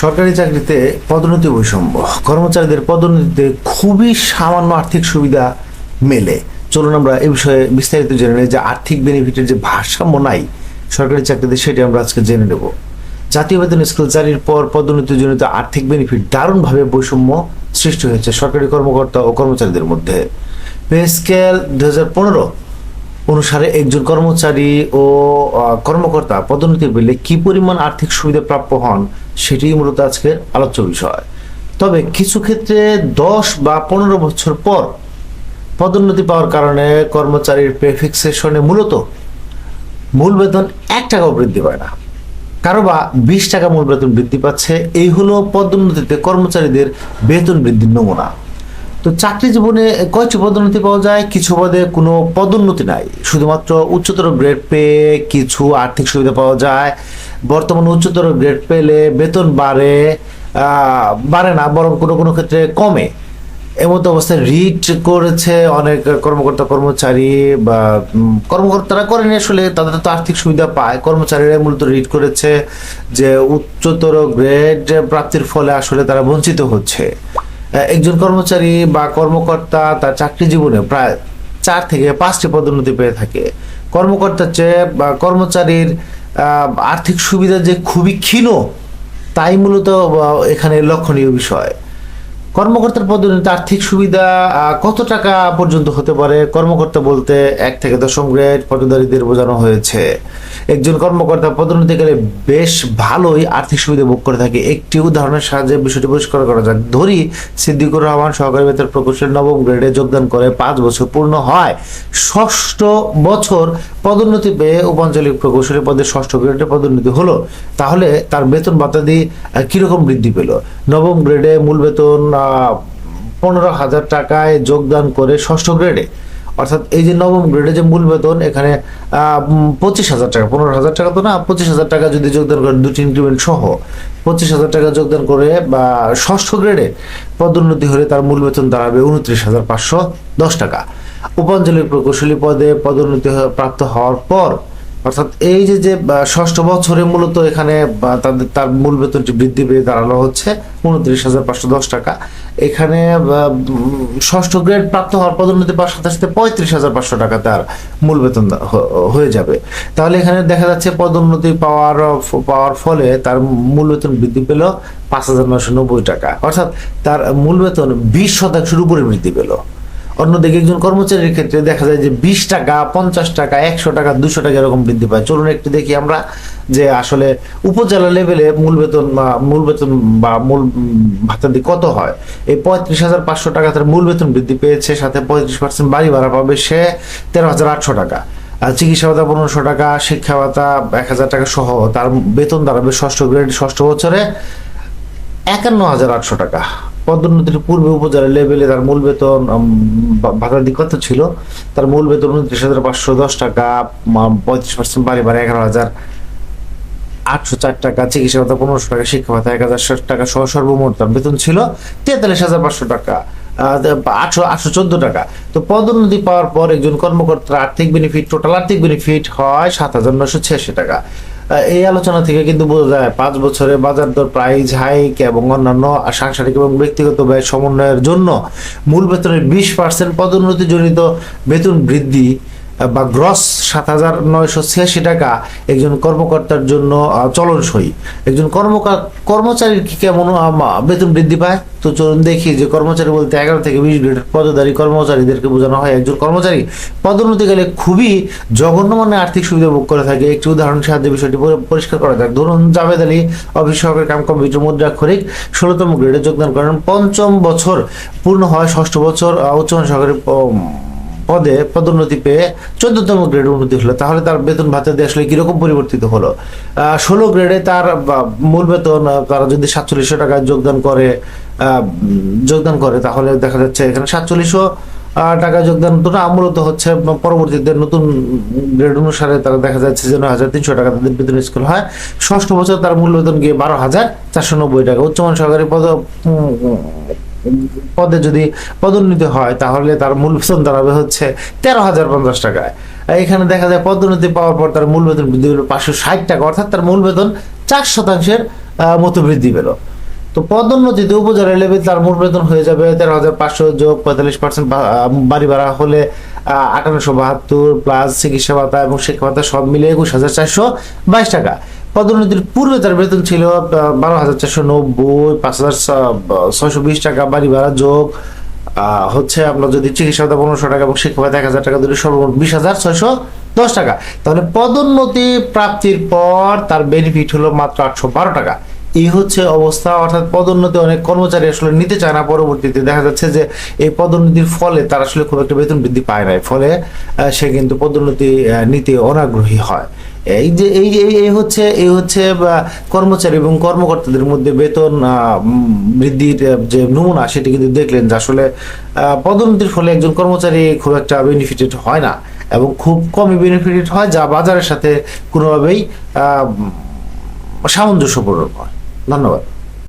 সরকারি চাকরিতে পদোন্নতি বৈষম্য। কর্মচারীদের পদোন্নতিতে খুবই সামান্য আর্থিক সুবিধা মেলে। চলুন আমরা এই বিষয়ে বিস্তারিত জেনে নিই যে আর্থিক বেনিফিটের যে ভারসাম্য নাই সরকারি চাকরিতে, সেটি আমরা আজকে জেনে নেব। জাতীয় বেতন স্কেল জারির পর পদোন্নতির জনিত আর্থিক বেনিফিট দারুণভাবে বৈষম্য সৃষ্টি হয়েছে সরকারি কর্মকর্তা ও কর্মচারীদের মধ্যে। পে স্কেল দু হাজার পনেরো অনুসারে একজন কর্মচারী ও কর্মকর্তা পদোন্নতি পেলে কি পরিমাণ আর্থিক সুবিধা প্রাপ্য হন সেটি মূলত আজকের আলোচ্য বিষয়। তবে কিছু ক্ষেত্রে দশ বা পনেরো বছর পর পদোন্নতি পাওয়ার কারণে কর্মচারীর পে ফিক্সেশনে মূলত মূল বেতন এক টাকাও বৃদ্ধি পায় না। কারও বা বিশ টাকা মূল বেতন বৃদ্ধি পাচ্ছে, এই হলো পদোন্নতিতে কর্মচারীদের বেতন বৃদ্ধির নমুনা। তো চাকরি জীবনে কয়টি পদোন্নতি পাওয়া যায়, কিছু পদে কোনো পদোন্নতি নাই। শুধুমাত্র উচ্চতর গ্রেড পেয়ে কিছু আর্থিক সুবিধা পাওয়া যায়। বর্তমানে উচ্চতর গ্রেড পেলে বেতন বাড়ে বাড়ে না, বরং কোনো কোনো ক্ষেত্রে কমে। এমতো অবস্থায় রিট করেছে অনেক কর্মকর্তা কর্মচারী বা কর্মকর্তারা করেনি আসলে, তাদের তো আর্থিক সুবিধা পায়। কর্মচারীরা মূলত রিট করেছে যে উচ্চতর গ্রেড প্রাপ্তির ফলে আসলে তারা বঞ্চিত হচ্ছে। একজন কর্মচারী বা কর্মকর্তা তার চাকরি জীবনে প্রায় চার থেকে পাঁচটি পদোন্নতি পেয়ে থাকে। কর্মকর্তার চেয়ে বা কর্মচারীর আর্থিক সুবিধা যে খুবই ক্ষীণ, তাই মূলত এখানে লক্ষণীয় বিষয়। কর্মকর্তার পদোন্নতি, আর্থিক সুবিধা কত টাকা পর্যন্ত হতে পারে? কর্মকর্তা বলতে এক থেকে দশম গ্রেড পদধারীদের বোঝানো হয়েছে। একজন কর্মকর্তা পদোন্নতি গেলে বেশ ভালোই আর্থিক সুবিধা ভোগ করে থাকে। একটি উদাহরণের সাহায্যে বিষয়টি পরিষ্কার করা যাক। ধরি, সিদ্দিকুর রহমান সহকারী বেতন প্রকৌশলী নবম গ্রেডে যোগদান করে পাঁচ বছর পূর্ণ হয়। ষষ্ঠ বছর পদোন্নতি পেয়ে উপাঞ্চলিক প্রকৌশলী পদে ষষ্ঠ গ্রেডে পদোন্নতি হলো। তাহলে তার বেতন বাতাদি কীরকম বৃদ্ধি পেল? নবম গ্রেডে মূল বেতন পনেরো হাজার টাকায় যোগদান করে ষষ্ঠ গ্রেডে অর্থাৎ এই যে নবম গ্রেডে যে মূল বেতন, এখানে পঁচিশ হাজার টাকা, পনেরো হাজার টাকা তো না, পঁচিশ হাজার টাকা যদি যোগদান করে, দুটি ইনক্রিমেন্ট সহ, পঁচিশ হাজার টাকা যোগদান করে, বা ষষ্ঠ গ্রেডে পদোন্নতি হলে তার মূল বেতন দাঁড়াবে উনত্রিশ হাজার পাঁচশো দশ টাকা। উপাঞ্চলিক প্রকৌশলী পদে পদোন্নতি প্রাপ্ত হওয়ার পর অর্থাৎ এই যে যে ষষ্ঠ বছরে মূলত এখানে তাদের, তার মূল বেতনটি বৃদ্ধি পেয়ে দাঁড়ানো হচ্ছে, উনত্রিশ হাজার পাঁচশো দশ টাকা। এখানে ষষ্ঠ গ্রেড প্রাপ্ত হওয়ার পদোন্নতি পাওয়ার সাথে সাথে পঁয়ত্রিশ হাজার পাঁচশো টাকা তার মূল বেতন হয়ে যাবে। তাহলে এখানে দেখা যাচ্ছে পদোন্নতি পাওয়ার পাওয়ার ফলে তার মূল বেতন বৃদ্ধি পেল পাঁচ হাজার নশো নব্বই টাকা। অর্থাৎ তার মূল বেতন বিশ শতাংশের উপরে বৃদ্ধি পেল। অন্যদিকে একজন কর্মচারীর ক্ষেত্রে দেখা যায় যে বিশ টাকা, পঞ্চাশ টাকা, একশো টাকা, দুশো টাকা এরকম বৃদ্ধি পায়। চলুন একটু দেখি আমরা যে আসলে উপজেলা লেভেলে মূল বেতন মূল বেতন বা মূল ভাতা ভাতাদি কত হয়। এই পঁয়ত্রিশ হাজার পাঁচশো টাকা তার মূল বেতন বৃদ্ধি পেয়েছে, সাথে পঁয়ত্রিশ পার্সেন্ট বাড়ি ভাড়া পাবে সে তেরো হাজার আটশো টাকা। চিকিৎসা ভাতা পনেরোশো টাকা, শিক্ষা ভাতা এক হাজার টাকা সহ তার বেতন দাঁড়াবে ষষ্ঠ গ্রেড ষষ্ঠ বছরে একান্ন হাজার আটশো টাকা। পদোন্নতির পূর্বে উপজেলা লেভেলে তার মূল বেতন ভাতাদি কত ছিল? তার মূল বেতন উনত্রিশ হাজার পাঁচশো দশ টাকা পঁয়ত্রিশ পার্সেন্ট বাড়ি বাড়ি এগারো হাজার আটশো চার টাকা, চিকিৎসা ভাতা পনেরোশো টাকা, শিক্ষা ভাতা এক হাজার ষাট টাকা সহ সর্বমোট তার বেতন ছিল তেতাল্লিশ হাজার পাঁচশো টাকা আটশো আটশো চোদ্দ টাকা। তো পদোন্নতি পাওয়ার পর একজন কর্মকর্তার আর্থিক বেনিফিট টোটাল আর্থিক বেনিফিট হয় সাত হাজার নশো ছিয়াশি টাকা। এই আলোচনা থেকে কিন্তু বোঝা যায় পাঁচ বছরে বাজার দর প্রাইস হাইক এবং অন্যান্য সাংসারিক এবং ব্যক্তিগত ব্যয় সমন্বয়ের জন্য মূল বেতনের বিশ পার্সেন্ট পদোন্নতি জনিত বেতন বৃদ্ধি বা গ্রস সাত হাজার নয়শো ছিয়াশি টাকা একজন কর্মকর্তার জন্য আহ, চলনসই। একজন কর্মচারীর কি কেমন বেতন বৃদ্ধি পায়? তো চলুন দেখি যে কর্মচারী বলতে এগারো থেকে বিশ গ্রেডের পদধারী কর্মচারীদেরকে বোঝানো হয়। একজন কর্মচারী পদোন্নতি গেলে খুবই জঘন্য মানে আর্থিক সুবিধা ভোগ করে থাকে। একটি উদাহরণ সাহায্যে বিষয়টি পরিষ্কার করা যাক। ধরুন জাভেদ আলী অফিস সহকারী কাম কম্পিউটার মুদ্রাক্ষরিক ষোলোতম গ্রেডে যোগদান করেন। পঞ্চম বছর পূর্ণ হয় ষষ্ঠ বছর উচ্চমান উচ্চ সহকারী পদে পদোন্নতি পেয়ে চোদ্দতম গ্রেডে উন্নতি হলো। তাহলে তার বেতন ভাতা দিয়ে আসলে কীরকম পরিবর্তিত হলো? ষোলো গ্রেডে তার মূল বেতন তারা যদি সাতচল্লিশশো টাকায় যোগদান করে যোগদান করে, তাহলে দেখা যাচ্ছে এখানে সাতচল্লিশশো টাকা যোগদান তো মূলত হচ্ছে পরবর্তীতে নতুন গ্রেড অনুসারে তারা দেখা যাচ্ছে যে নয় হাজার তিনশো টাকা তাদের বেতন স্কুল হয়। ষষ্ঠ বছর তার মূল বেতন গিয়ে বারো হাজার চারশো নব্বই টাকা। উচ্চমান সরকারি পদ পদে যদি পদোন্নতি হয়, তাহলে তার মূল বেতন দাঁড়াবে হচ্ছে তেরো হাজার পঞ্চাশ টাকায়। এখানে দেখা যায় পদোন্নতি পাওয়ার পর তার মূল বেতন বৃদ্ধি হলো পাঁচশো ষাট টাকা, অর্থাৎ তার মূল বেতন চার শতাংশের মতো বৃদ্ধি পেল। তো পদোন্নতিতে উপজেলা লেভেল তার মূল বেতন হয়ে যাবে তেরো হাজার পাঁচশো যোগ পঁয়তাল্লিশ পার্সেন্ট বাড়ি ভাড়া হলে আঠারোশো বাহাত্তর প্লাস চিকিৎসা ভাতা এবং শিক্ষা ভাতা সব মিলে একুশ হাজার চারশো বাইশ টাকা। পদোন্নতির পূর্বে তার বেতন ছিল বারো হাজার চারশো নব্বই, পাঁচ হাজার ছয়শো বিশ টাকা বাড়ি ভাড়া যোগ হচ্ছে আপনার যদি চিকিৎসা পনেরোশো টাকা এবং শিক্ষা এক হাজার টাকা ধরে সর্বমোট বিশ হাজার ছয়শো দশ টাকা। তাহলে পদোন্নতি প্রাপ্তির পর তার বেনিফিট হলো মাত্র আটশো বারো টাকা। এই হচ্ছে অবস্থা, অর্থাৎ পদোন্নতি অনেক কর্মচারী আসলে নিতে চায় না। পরবর্তীতে দেখা যাচ্ছে যে এই পদোন্নতির ফলে তার আসলে খুব একটা বেতন বৃদ্ধি পায় না ফলে সে কিন্তু পদোন্নতি নিতে অনাগ্রহী হয়। এই যে, এই এই হচ্ছে এই হচ্ছে কর্মচারী এবং কর্মকর্তাদের মধ্যে বেতন বৃদ্ধির যে নমুনা, সেটি কিন্তু দেখলেন যে আসলে পদোন্নতির ফলে একজন কর্মচারী খুব একটা বেনিফিটেড হয় না এবং খুব কমই বেনিফিটেড হয়, যা বাজারের সাথে কোনোভাবেই সামঞ্জস্যপূর্ণ নয়। ধন্যবাদ।